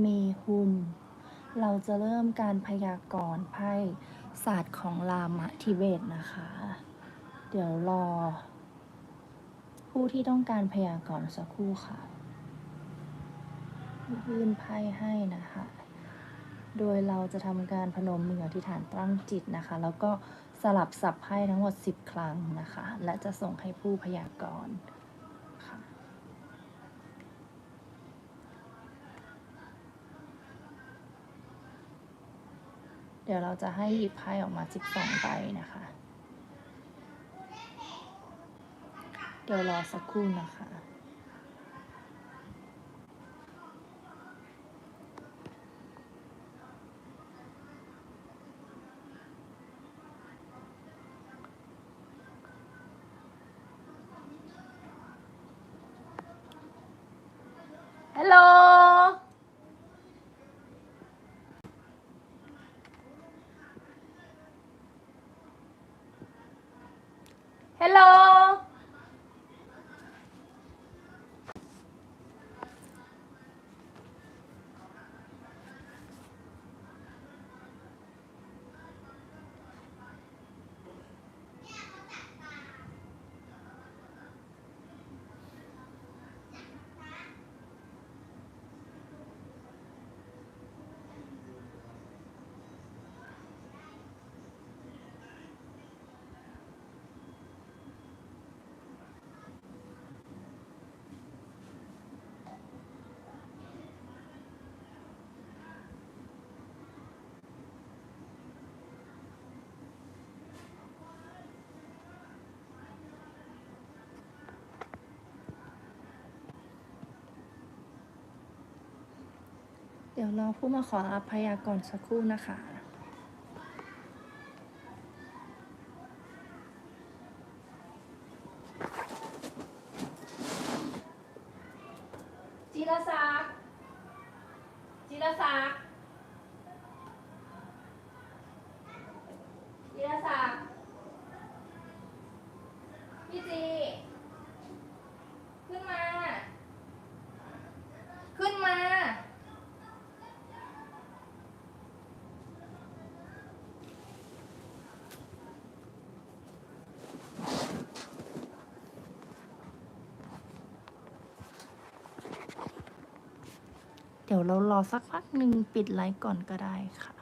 เมฮุน เราจะเริ่มการพยากรณ์ไพ่ศาสตร์ของรามะทิเบตนะคะ เดี๋ยวรอ ผู้ที่ต้องการพยากรณ์สักครู่ค่ะยื่นไพ่ให้นะคะ โดยเราจะทำการพนมมืออธิษฐานตั้งจิตนะคะ แล้วก็สลับสับไพ่ทั้งหมด 10 ครั้งนะคะ และจะส่งให้ผู้พยากรณ์ เดี๋ยวเราจะให้หยิบไพ่ออกมา 12ใบนะคะ เดี๋ยวรอสักครู่นะคะฮัลโหล ฮั เดี๋ยวรอผู้มาขอรับพยากรณ์สักครู่นะคะจิรศักดิ์จิรศักดิ์จิรศักดิ์พี่จี ขึ้นมา ขึ้นมา เดี๋ยวเรารอสักพักหนึ่งปิดไลฟ์ก่อนก็ได้ค่ะ